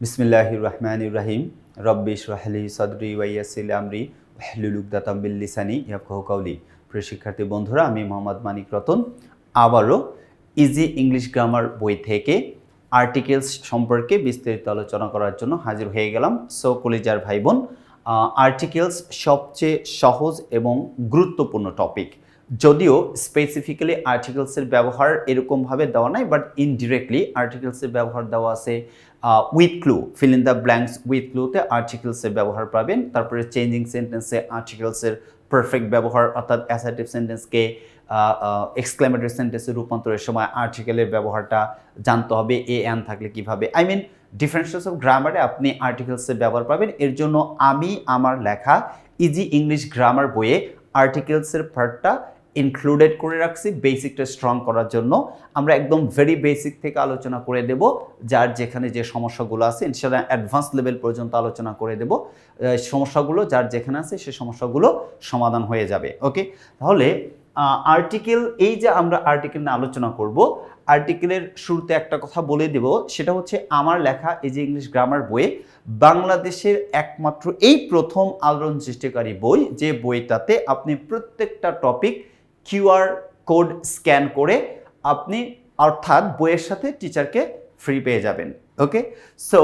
বিসমিল্লাহ রহমান রাহিম রব্বিশ রাহলি সদরি ওয়াইয়াসিল আমরি হলুলুকদাতাম্বিল লিসানি ইয়াফকাহ কাউলি প্রিয় শিক্ষার্থী বন্ধুরা, আমি মোহাম্মদ মানিক রতন। আবারও ইজি ইংলিশ গ্রামার বই থেকে আর্টিকেলস সম্পর্কে বিস্তারিত আলোচনা করার জন্য হাজির হয়ে গেলাম। সো কলিজার ভাই বোন আর্টিকেলস সবচেয়ে সহজ এবং গুরুত্বপূর্ণ টপিক যদিও স্পেসিফিক্যালি আর্টিকেলসের ব্যবহার এরকমভাবে দেওয়া নাই বাট ইনডিরেক্টলি আর্টিকেলসের ব্যবহার দেওয়া আছে। With clue fill in the blanks with ক্লুতে আর্টিকেলসের ব্যবহার পাবেন। তারপরে চেঞ্জিং সেন্টেন্সে আর্টিকেলসের পারফেক্ট ব্যবহার, অর্থাৎ অ্যাসার্টিভ সেন্টেন্সকে এক্সক্লেমেটরি সেন্টেন্সে রূপান্তরের সময় আর্টিকেলের ব্যবহারটা জানতে হবে এ অ্যান থাকলে কীভাবে। আই মিন ডিফারেন্সেস অফ গ্রামারে আপনি আর্টিকেলসের ব্যবহার পাবেন। এর জন্য আমি, আমার লেখা ইজি ইংলিশ গ্রামার বইয়ে আর্টিকেলসের পার্টটা ইনক্লুডেড করে রাখছি বেসিকটা স্ট্রং করার জন্য। আমরা একদম ভেরি বেসিক থেকে আলোচনা করে দেব, যার যেখানে যে সমস্যাগুলো আছে ইনশাল্লাহ অ্যাডভান্স লেভেল পর্যন্ত আলোচনা করে দেব। সমস্যাগুলো, যার যেখানে আছে, সে সমস্যাগুলো সমাধান হয়ে যাবে ওকে তাহলে আর্টিকেল এই যে আমরা আর্টিকেল নিয়ে আলোচনা করব আর্টিকেলের শুরুতে একটা কথা বলে দেব, সেটা হচ্ছে আমার লেখা, এই যে ইংলিশ গ্রামার বইয়ে, বাংলাদেশের একমাত্র, এই প্রথম আলোড়ন সৃষ্টিকারী বই, যে বইটাতে আপনি প্রত্যেকটা টপিক কিউআর কোড স্ক্যান করে আপনি অর্থাৎ বইয়ের সাথে টিচারকে ফ্রি পেয়ে যাবেন ওকে সো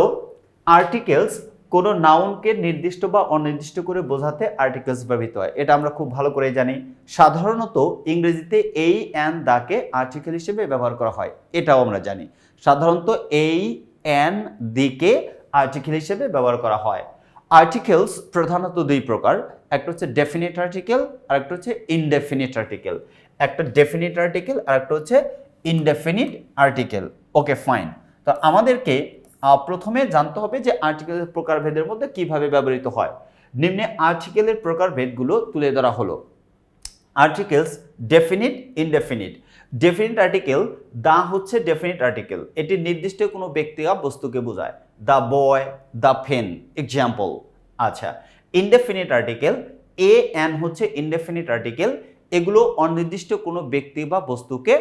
আর্টিকেলস কোনো নাউনকে নির্দিষ্ট বা অনির্দিষ্ট করে বোঝাতে আর্টিকেলস ব্যবহৃত হয়। এটা আমরা খুব ভালো করে জানি। সাধারণত ইংরেজিতে এই অ্যান দাকে আর্টিকেল হিসেবে ব্যবহার করা হয়। এটাও আমরা জানি। সাধারণত এই অ্যান দিকে আর্টিকেল হিসেবে ব্যবহার করা হয়। আর্টিকেলস প্রধানত দুই প্রকার, একটা হচ্ছে ডেফিনিট আর্টিকেল আর একটা হচ্ছে ইনডেফিনিট আর্টিকেল একটা ডেফিনিট আর্টিকেল আর একটা হচ্ছে ইনডেফিনিট আর্টিকেল ওকে ফাইন তো আমাদেরকে প্রথমে জানতে হবে যে আর্টিকেলের প্রকারভেদের মধ্যে কীভাবে ব্যবহৃত হয়। নিম্নে আর্টিকেলের প্রকারভেদগুলো তুলে ধরা হলো। Articles definite indefinite definite article the হচ্ছে ডেফিনিট আর্টিকেল এটি নির্দিষ্ট কোনো ব্যক্তি বা বস্তুকে বোঝায়। The boy the fan example আচ্ছা ইনডেফিনিট আর্টিকেল এ অ্যান হচ্ছে ইনডেফিনিট আর্টিকেল এগুলো অনির্দিষ্ট কোনো ব্যক্তি বা বস্তুকে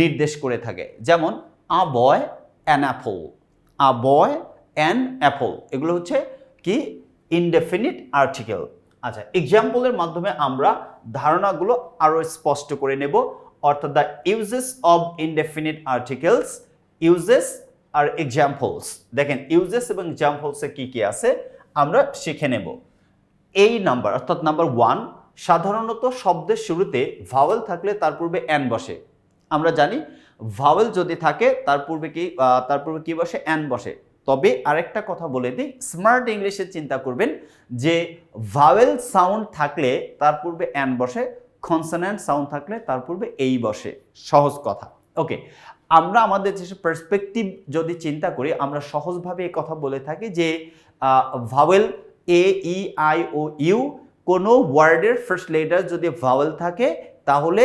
নির্দেশ করে থাকে। যেমন a boy an apple a boy an apple এগুলো হচ্ছে কি? ইনডেফিনিট আর্টিকেল আচ্ছা এক্সাম্পলের মাধ্যমে আমরা ধারণাগুলো আরও স্পষ্ট করে নেব। অর্থাৎ the uses of indefinite articles uses R examples দেখেন ইউজেস এবং এক্সাম্পলসে কি কি আছে? আমরা শিখে নেব। এই নাম্বার, অর্থাৎ নাম্বার ওয়ান, সাধারণত শব্দের শুরুতে ভাওয়েল থাকলে তার পূর্বে অ্যান বসে। আমরা জানি ভাওয়েল যদি থাকে, তার পূর্বে কি তার পূর্বে কি বসে? অ্যান বসে। তবে আরেকটা কথা বলে দিই স্মার্ট ইংলিশে চিন্তা করবেন যে ভাওয়েল সাউন্ড থাকলে তার পূর্বে অ্যান বসে কনসোনেন্ট সাউন্ড থাকলে তার পূর্বে এই বসে। সহজ কথা। ওকে, আমরা আমাদের যেসব পার্সপেক্টিভ যদি চিন্তা করি, আমরা সহজভাবে এই কথা বলে থাকি যে vowel A E I O U কোনো ওয়ার্ডের ফার্স্ট লেটার যদি ভাওয়েল থাকে, তাহলে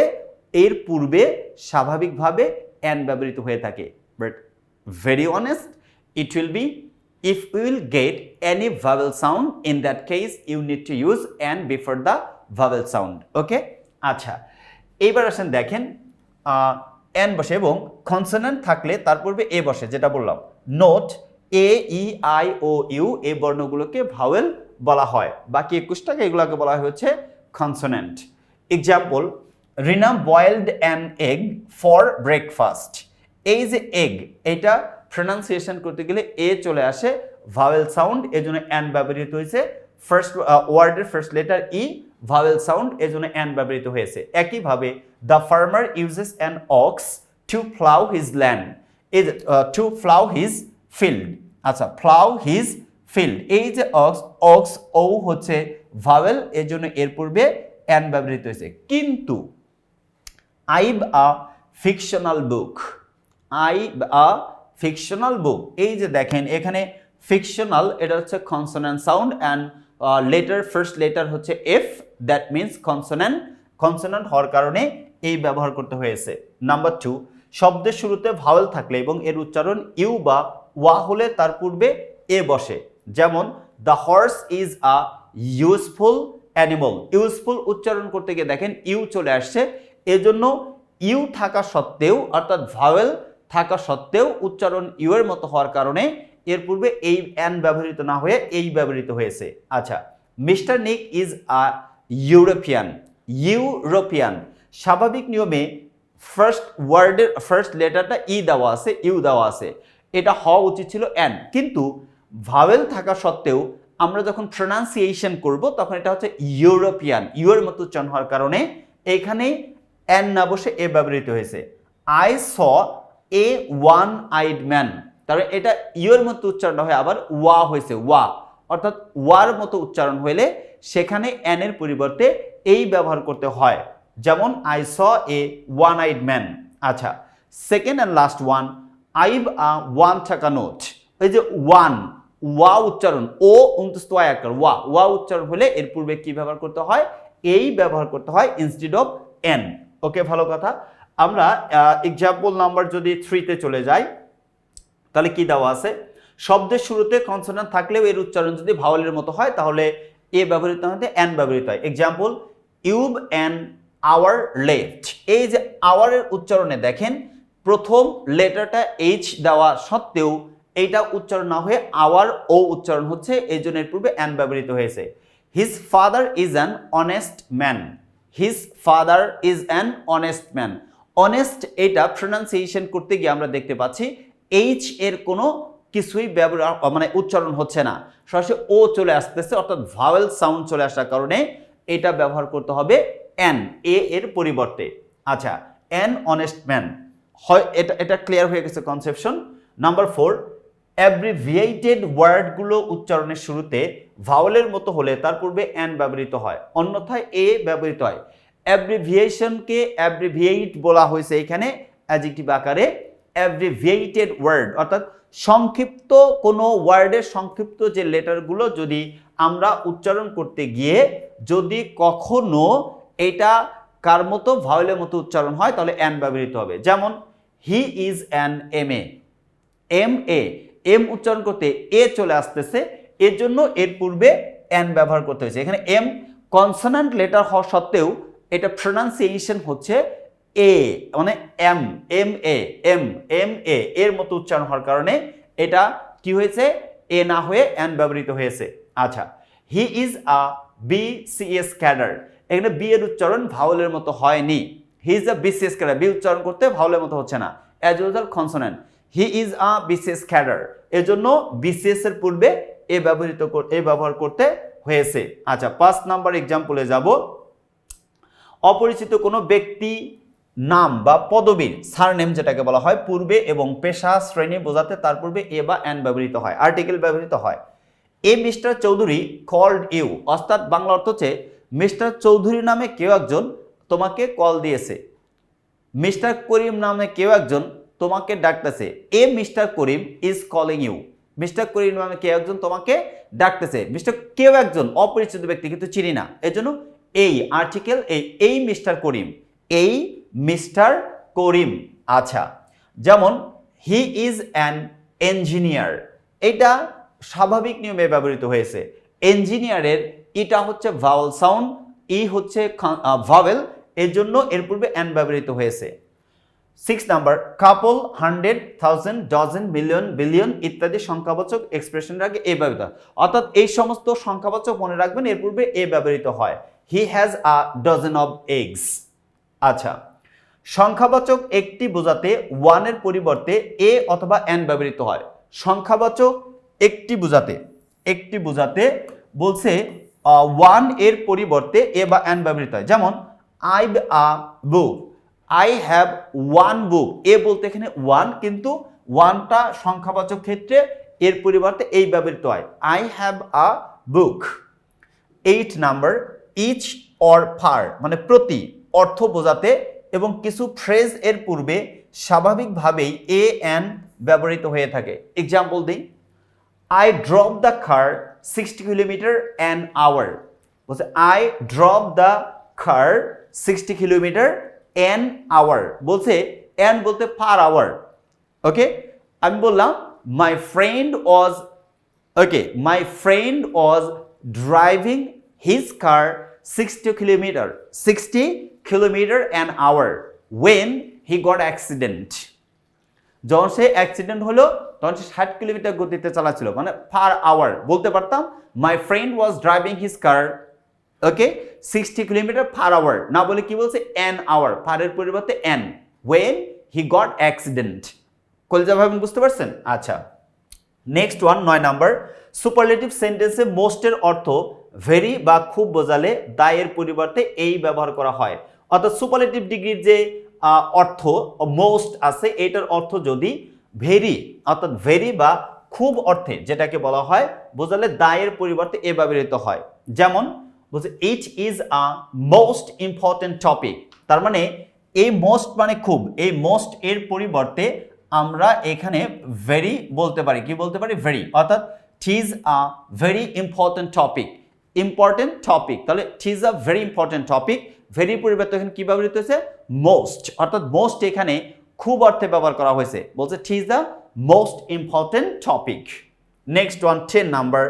এর পূর্বে স্বাভাবিকভাবে অ্যান ব্যবহৃত হয়ে থাকে। But very honest it will be if we will get any vowel sound, in that case, you need to use and before the sound, okay? আচ্ছা এইবার আসেন দেখেন এন বসে এবং কনসোনেন্ট থাকলে তার পূর্বে এ বসে, যেটা বললাম। Note A E I O U এই বর্ণগুলোকে ভাওয়েল বলা হয়। বাকি একুশটাকে এগুলোকে বলা হচ্ছে consonant example Rina boiled an egg for breakfast এই যে এগ এটা প্রনাউন্সিয়েশন করতে গেলে এ চলে আসে ভাওয়েল সাউন্ড এই জন্য অ্যান ব্যবহৃত হয়েছে। ফার্স্ট ওয়ার্ডের first letter E vowel sound এই জন্য অ্যান ব্যবহৃত হয়েছে। একইভাবে the farmer uses an ox to plough his land to plough his field আচ্ছা প্লাউ হিজ ফিল্ড এই যে অক্স অক্স ও হচ্ছে ভাওয়েল এর জন্য এর পূর্বে অ্যান ব্যবহৃত হয়েছে। কিন্তু I've a fictional book I a fictional book এই যে দেখেন, এখানে ফিকশনাল এটা হচ্ছে consonant sound and letter first letter হচ্ছে F that means consonant consonant হওয়ার কারণে এই ব্যবহার করতে হয়েছে। নাম্বার টু শব্দের শুরুতে ভাওয়েল থাকলে এবং এর উচ্চারণ ইউ বা ওয়া হলে তার পূর্বে এ বসে। যেমন the horse is a useful animal useful উচ্চারণ করতে গিয়ে দেখেন, ইউ চলে আসছে। এজন্য, ইউ থাকা সত্ত্বেও, অর্থাৎ ভাওয়েল থাকা সত্ত্বেও উচ্চারণ ইউ এর মতো হওয়ার কারণে এর পূর্বে এই অ্যান ব্যবহৃত না হয়ে এই ব্যবহৃত হয়েছে। আচ্ছা মিস্টার নিক ইজ আ ইউরোপিয়ান ইউরোপিয়ান স্বাভাবিক নিয়মে ফার্স্ট ওয়ার্ডের ফার্স্ট লেটারটা ই দেওয়া আছে, ইউ দেওয়া আছে। এটা হওয়া উচিত ছিল অ্যান। কিন্তু ভাওয়েল থাকা সত্ত্বেও আমরা যখন প্রনাউন্সিয়েশন করব, তখন এটা হচ্ছে ইউরোপিয়ান। ইউর মতো উচ্চারণ হওয়ার কারণে এখানে অ্যান না বসে এ ব্যবহৃত হয়েছে। I saw a one eyed man তাহলে এটা ইউর মতো উচ্চারণ হয়, আবার ওয়া হয়েছে, ওয়া। অর্থাৎ ওয়ার মতো উচ্চারণ হলে সেখানে অ্যানের পরিবর্তে এই ব্যবহার করতে হয়। যেমন I saw a one eyed man আচ্ছা second and last one I've one taka note. এই যে ওয়ান, ওয়া উচ্চারণ, ও উন্তস্ত আকার ওয়া ওয়া উচ্চারণ হলে এর পূর্বে কি ব্যবহার করতে হয়? এই ব্যবহার করতে হয় ইনস্টিড অফ এন ওকে, ভালো কথা? আমরা এক্সাম্পল নাম্বার যদি থ্রিতে চলে যাই, তাহলে কি দেওয়া আছে? শব্দের শুরুতে কনসোনেন্ট থাকলেও এর উচ্চারণ যদি ভাওয়ালের মতো হয়, তাহলে এ ব্যবহৃত হয় অ্যান ব্যবহৃত হয়। Example you've an hour left এই যে আওয়ারের উচ্চারণে দেখেন প্রথম লেটারটা এইচ দেওয়া সত্ত্বেও এইটা উচ্চারণ না হয়ে আওয়ার ও উচ্চারণ হচ্ছে, এই জন্য এর পূর্বে অ্যান ব্যবহৃত হয়েছে। His father is an honest man his father is an honest man honest এটা প্রনাউন্সিয়েশন করতে গিয়ে আমরা দেখতে পাচ্ছি এইচ এর কোনো কিছুই ব্যবহার মানে উচ্চারণ হচ্ছে না। সরাসরি ও চলে আসতেছে, অর্থাৎ ভাওয়েল সাউন্ড চলে আসার কারণে এটা ব্যবহার করতে হবে অ্যান এ এর পরিবর্তে। আচ্ছা অ্যান অনেস্ট ম্যান হয়, এটা এটা ক্লিয়ার হয়ে গেছে কনসেপশন নাম্বার ফোর অ্যাব্রিভিয়েটেড ওয়ার্ডগুলো উচ্চারণের শুরুতে ভাওয়েলের মতো হলে তার পূর্বে অ্যান ব্যবহৃত হয়, অন্যথায় এ ব্যবহৃত হয়। অ্যাব্রিভিয়েশনকে অ্যাব্রিভিয়েট বলা হয়েছে এখানে অ্যাজেক্টিভ আকারে অ্যাব্রিভিয়েটেড ওয়ার্ড অর্থাৎ সংক্ষিপ্ত কোনো ওয়ার্ডের সংক্ষিপ্ত যে লেটারগুলো যদি আমরা উচ্চারণ করতে গিয়ে যদি কখনো এটা কার মতো ভাওয়েলের মতো উচ্চারণ হয়, তাহলে অ্যান ব্যবহৃত হবে। যেমন he is an M A M A M উচ্চারণ করতে এ চলে আসতেছে। এর জন্য এর পূর্বে অ্যান ব্যবহার করতে হয়েছে। এখানে এম কনসোনান্ট লেটার হওয়া সত্ত্বেও এটা প্রনাউন্সিয়েশন হচ্ছে এ মানে M M A M M A এর মতো উচ্চারণ হওয়ার কারণে এটা কি হয়েছে? এ না হয়ে অ্যান ব্যবহৃত হয়েছে। আচ্ছা he is a B C S cadre এখানে বি এর উচ্চারণ ভাওলের মতো হয়নি। He is a BCS cadre B উচ্চারণ করতে ভাওলের মতো হচ্ছে না। As usual consonant he is a BCS cadre এজন্য বিসিএস এর পূর্বে এ ব্যবহৃত এ ব্যবহার করতে হয়েছে। আচ্ছা পাঁচ নাম্বার এক্সাম্পলে যাব। অপরিচিত কোনো ব্যক্তি নাম বা পদবীর সারনেম যেটাকে বলা হয়, পূর্বে এবং পেশা, শ্রেণি বোঝাতে তার পূর্বে এ বা অ্যান ব্যবহৃত হয় আর্টিকেল ব্যবহৃত হয়। A mister Chowdhury called you অর্থাৎ বাংলা অর্থ হচ্ছে, মিস্টার চৌধুরী নামে কেউ একজন তোমাকে কল দিয়েছে। মিস্টার করিম নামে কেউ একজন তোমাকে ডাকতেছে। A mister Karim is calling you mister Karim নামে কেউ একজন তোমাকে ডাকতেছে। মিস্টার কেউ একজন অপরিচিত ব্যক্তি কিন্তু চিনি না। এজন্য এই আর্টিকেল এই এই মিস্টার করিম, এই মিস্টার করিম আচ্ছা। যেমন হি ইজ অ্যান ইঞ্জিনিয়ার এটা স্বাভাবিক নিয়মে ব্যবহৃত হয়েছে। ইঞ্জিনিয়ারের এটা হচ্ছে ভাওয়েল সাউন্ড ই হচ্ছে ভাওয়েল এর জন্য এর পূর্বে অ্যান ব্যবহৃত হয়েছে। Six number couple hundred thousand dozen million billion ইত্যাদি সংখ্যাবাচক এক্সপ্রেশনের আগে এ ব্যবহৃত অর্থাৎ এই সমস্ত সংখ্যাবাচক মনে রাখবেন, এর পূর্বে এ ব্যবহৃত হয়। He has a dozen of eggs আচ্ছা সংখ্যাবাচক একটি বোঝাতে ওয়ানের পরিবর্তে এ অথবা এন ব্যবহৃত হয়। সংখ্যাবাচক একটি বোঝাতে একটি বোঝাতে বলছে ওয়ানের পরিবর্তে এ বা এন ব্যবহৃত হয়। যেমন I a book. I have one book. A বলতে এখানে ওয়ান, কিন্তু ওয়ানটা সংখ্যাবাচক ক্ষেত্রে এর পরিবর্তে এই ব্যবহৃত হয়। I have a book. Eight number, each or per মানে প্রতি, অর্থ বোঝাতে এবং কিছু ফ্রেজ এর পূর্বে স্বাভাবিকভাবেই এ এন ব্যবহৃত হয়ে থাকে। এক্সাম্পল দিই। I drop the car sixty kilometre an hour বলছে I drop the car sixty kilometre an hour বলছে অ্যান বলতে পার আওয়ার ওকে আমি বললাম my friend was okay my friend was driving his car sixty kilometre sixty kilometre an hour when he got accident যখন সে accident হলো, তখন সে ষাট kilometre গতিতে চালাচ্ছিল মানে পার আওয়ার বলতে পারতাম my friend was driving his car okay sixty kilometre per hour না বলে কি বলছে? এন আওয়ার পারের পরিবর্তে an when he got accident কলজা ভাবেন বুঝতে পারছেন? আচ্ছা। নেক্সট ওয়ান নয় নাম্বার সুপারলেটিভ সেন্টেন্সে মোস্টের অর্থ ভেরি বা খুব বোঝালে দায়ের পরিবর্তে এই ব্যবহার করা হয়। অর্থাৎ সুপারলেটিভ ডিগ্রির যে অর্থ মোস্ট আছে, এটার অর্থ যদি ভেরি অর্থাৎ ভেরি বা খুব অর্থে যেটাকে বলা হয়, বোঝালে দায়ের পরিবর্তে এ ব্যবহৃত হয়। যেমন বলছে each is a most important topic তার মানে এই মোস্ট মানে খুব। এই মোস্ট এর পরিবর্তে আমরা এখানে ভেরি বলতে পারি। কি বলতে পারি? ভেরি অর্থাৎ is a very important topic important topic তাহলে is a very important topic very পরিবর্তে এখানে কি ব্যবহৃত হয়েছে? মোস্ট অর্থাৎ মোস্ট এখানে খুব অর্থে ব্যবহার করা হয়েছে। বলছে is the most important topic next one ten number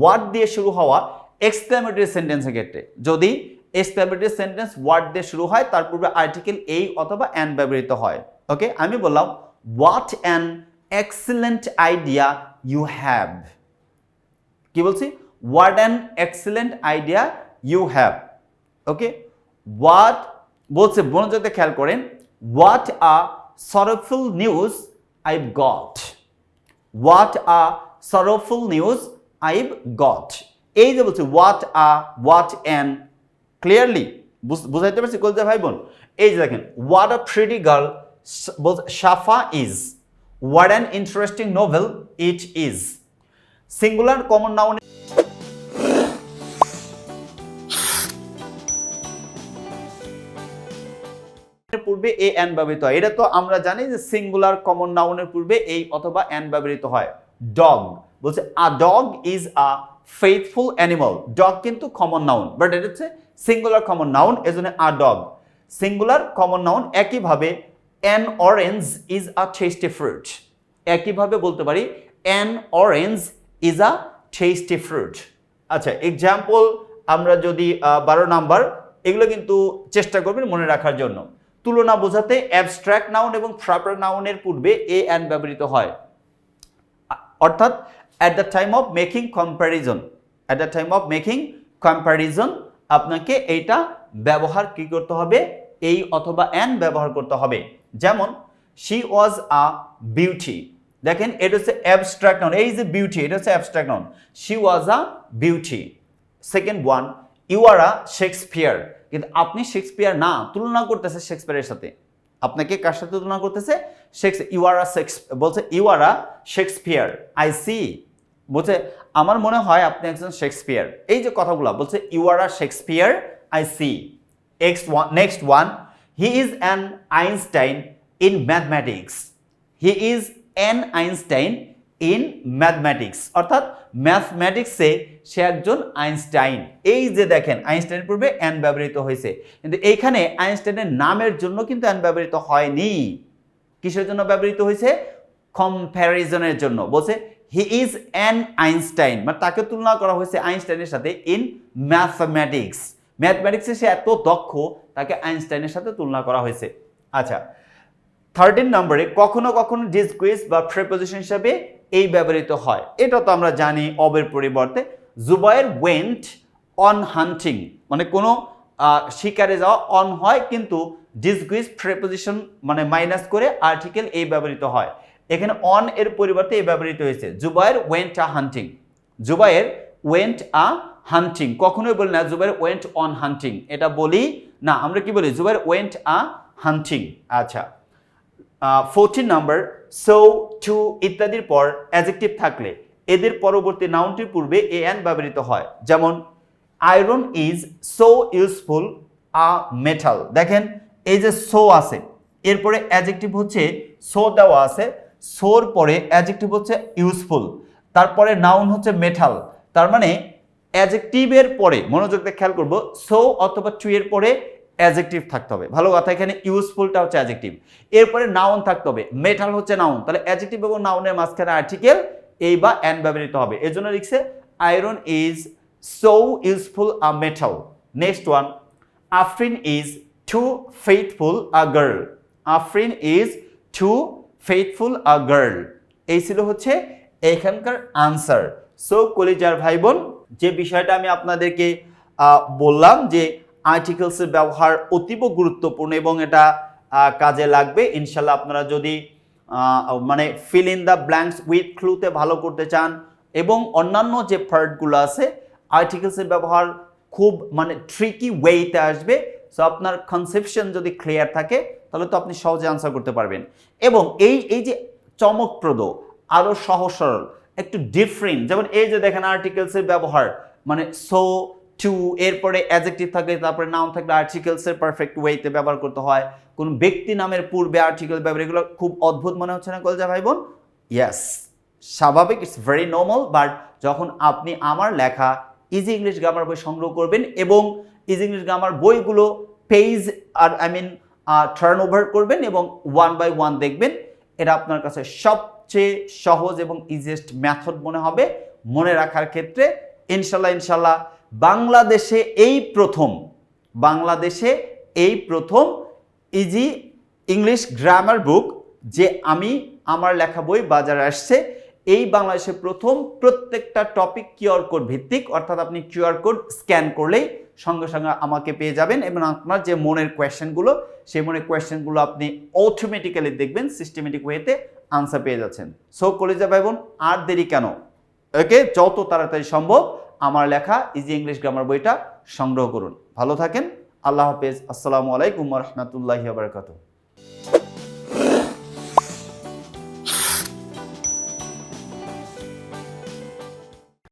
word দিয়ে শুরু হওয়া এক্সক্লামেটরি সেন্টেন্সের ক্ষেত্রে। যদি এক্সক্লামেটরি সেন্টেন্স ওয়ার্ড দিয়ে শুরু হয়, তার পূর্বে আর্টিকেল এই অথবা অ্যান ব্যবহৃত হয়। ওকে আমি বললাম what an excellent idea you have কি বলছি? What an excellent idea you have okay what বলছে, মনোযোগতে খেয়াল করেন what a sorrowful news I got what a sorrowful news I've got এই যে বলছে what a what an clearly বুঝাইতে পারছি? কলজা ভাই বোন এই যে দেখেন what a pretty girl Safa is what an interesting novel it is singular common noun পূর্বে এ অ্যান ব্যবহৃত হয়। এটা তো আমরা জানি যে সিঙ্গুলার কমন নাউনের পূর্বে এই অথবা অ্যান ব্যবহৃত হয়। ডগ বলছে a dog is a faithful animal dog কিন্তু কমন নাউন বাট এটা হচ্ছে সিঙ্গুলার কমন নাউন এজন্য a dog singular common noun একইভাবে an orange is a tasty fruit একইভাবে বলতে পারি an orange is a tasty fruit আচ্ছা এক্সাম্পল আমরা যদি বারো নাম্বার, এগুলো কিন্তু চেষ্টা করবেন মনে রাখার জন্য। তুলনা বোঝাতে অ্যাবস্ট্রাক্ট নাউন এবং প্রপার নাউনের পূর্বে এ অ্যান ব্যবহৃত হয়। অর্থাৎ at the time of making comparison at the time of making comparison আপনাকে এইটা ব্যবহার কি করতে হবে? এই অথবা অ্যান ব্যবহার করতে হবে। যেমন শি ওয়াজ আ বিউটি দেখেন, এটা হচ্ছে অ্যাবস্ট্রাক্ট নাউন এই যে বিউটি এটা হচ্ছে abstract noun she was a beauty second one you are a Shakespeare কিন্তু আপনি শেক্সপিয়ার না, তুলনা করতেছে শেক্সপিয়ারের সাথে। আপনাকে কার সাথে তুলনা করতেছে? Shakes you are a shakes বলছে you are a Shakespeare I see বলছে, আমার মনে হয় আপনি একজন শেক্সপিয়ার এই যে কথাগুলো, বলছে you are a Shakespeare I see next one next one he is an Einstein in mathematics he is an Einstein in mathematics অর্থাৎ ম্যাথমেটিক্সে সে একজন আইনস্টাইন এই যে দেখেন আইনস্টাইন পূর্বে অ্যান ব্যবহৃত হয়েছে। কিন্তু এইখানে আইনস্টাইনের নামের জন্য কিন্তু অ্যান ব্যবহৃত হয়নি। কিসের জন্য ব্যবহৃত হয়েছে? কম্প্যারিজনের জন্য। বলছে হি ইজ অ্যান আইনস্টাইন মানে তাকে তুলনা করা হয়েছে আইনস্টাইনের সাথে ইন ম্যাথমেটিক্স ম্যাথমেটিক্সে সে এত দক্ষ, তাকে আইনস্টাইনের সাথে তুলনা করা হয়েছে। আচ্ছা থার্টিন নম্বরে কখনো কখনো ডিসকুইজ বা প্রেপোজিশন হিসাবে এই ব্যবহৃত হয়। এটা তো আমরা জানি অবের পরিবর্তে। জুবাইর ওয়েন্ট অন হান্টিং মানে কোনো শিকারে যাওয়া অন হয়, কিন্তু ডিসকুইজ প্রেপোজিশন মানে মাইনাস করে আর্টিকেল এই ব্যবহৃত হয়। এখানে অন এর পরিবর্তে এই ব্যবহৃত হয়েছে। Zubair went a hunting Zubair went a hunting কখনোই বলি না, জুবাইর ওয়েন্ট অন হান্টিং এটা বলি না, আমরা কি বলি? জুবাইর ওয়েন্ট আ হান্টিং আচ্ছা। ফোরটিন নাম্বার সো টু ইত্যাদির পর অ্যাজেক্টিভ থাকলে, এদের পরবর্তী নাউনটির পূর্বে এ অ্যান ব্যবহৃত হয়। যেমন iron is so useful a metal দেখেন, এই যে সো আছে, এরপরে অ্যাজেক্টিভ হচ্ছে সো দেওয়া আছে সোর পরে অ্যাজেক্টিভ হচ্ছে ইউজফুল তারপরে নাউন হচ্ছে মেটাল তার মানে অ্যাজেক্টিভের পরে, মনোযোগ দিয়ে খেয়াল করব সো অথবা এর পরে অ্যাজেক্টিভ থাকতে হবে। ভালো কথা, এখানে ইউজফুলটা হচ্ছে অ্যাজেক্টিভ এরপরে নাউন থাকতে হবে। মেটাল হচ্ছে নাউন তাহলে অ্যাজেক্টিভ এবং নাউনের মাঝখানে আর্টিকেল এই বা অ্যান ব্যবহৃত হবে। এর জন্য লিখছে iron is so useful a metal next one Afrin is too faithful a girl Afrin is too faithful a girl এই ছিল হচ্ছে এখানকার আনসার সো কলিজার ভাই বোন যে বিষয়টা আমি আপনাদেরকে বললাম যে আর্টিকেলসের ব্যবহার অতীব গুরুত্বপূর্ণ এবং এটা কাজে লাগবে। ইনশাল্লাহ আপনারা যদি মানে fill in the blanks with ক্লুতে ভালো করতে চান এবং অন্যান্য যে পার্টগুলো আছে আর্টিকেলসের ব্যবহার খুব মানে ট্রিকি ওয়েতে আসবে। সো আপনার কনসেপশন যদি ক্লিয়ার থাকে তাহলে তো আপনি সহজে আনসার করতে পারবেন। এবং এই এই যে চমকপ্রদ আরও সহজ সরল, একটু ডিফারেন্ট যেমন এই যে দেখেন আর্টিকেলসের ব্যবহার মানে সো টু এরপরে অ্যাজেক্টিভ থাকলে, তারপরে নাউন থাকলে আর্টিকেলসের পারফেক্ট ওয়েতে ব্যবহার করতে হয়। কোন ব্যক্তি নামের পূর্বে আর্টিকেল ব্যবহার, এগুলো খুব অদ্ভুত মনে হচ্ছে না, কলজা ভাই বোন? ইয়েস স্বাভাবিক ইটস ভেরি নর্মাল বাট যখন আপনি আমার লেখা ইজি ইংলিশ গ্রামার বই সংগ্রহ করবেন এবং ইজি ইংলিশ গ্রামার বইগুলো পেজ আর আই মিন টার্ন ওভার করবেন এবং ওয়ান বাই ওয়ান দেখবেন। এটা আপনার কাছে সবচেয়ে সহজ এবং ইজিয়েস্ট মেথড মনে হবে। মনে রাখার ক্ষেত্রে ইনশাল্লাহ ইনশাল্লাহ বাংলাদেশে এই প্রথম, বাংলাদেশে এই প্রথম ইজি ইংলিশ গ্রামার বুক যে আমি আমার লেখা বই বাজারে আসছে এই বাংলাদেশে প্রথম প্রত্যেকটা টপিক কিউআর কোড ভিত্তিক, অর্থাৎ আপনি কিউআর কোড স্ক্যান করলেই সঙ্গে সঙ্গে আমাকে পেয়ে যাবেন এবং আপনার যে মনের কোয়েশ্চেনগুলো সেই মনের কোয়েশ্চেনগুলো আপনি অটোমেটিক্যালি দেখবেন সিস্টেমেটিক ওয়েতে আনসার পেয়ে যাচ্ছেন। সো কলেজা ভাই বোন, আর দেরি কেন? ওকে, যত তাড়াতাড়ি সম্ভব আমার লেখা ইজি ইংলিশ গ্রামার বইটা সংগ্রহ করুন। ভালো থাকেন, আল্লাহ হাফেজ, আসসালামু আলাইকুম রহমতুল্লাহি বারকাতুহ।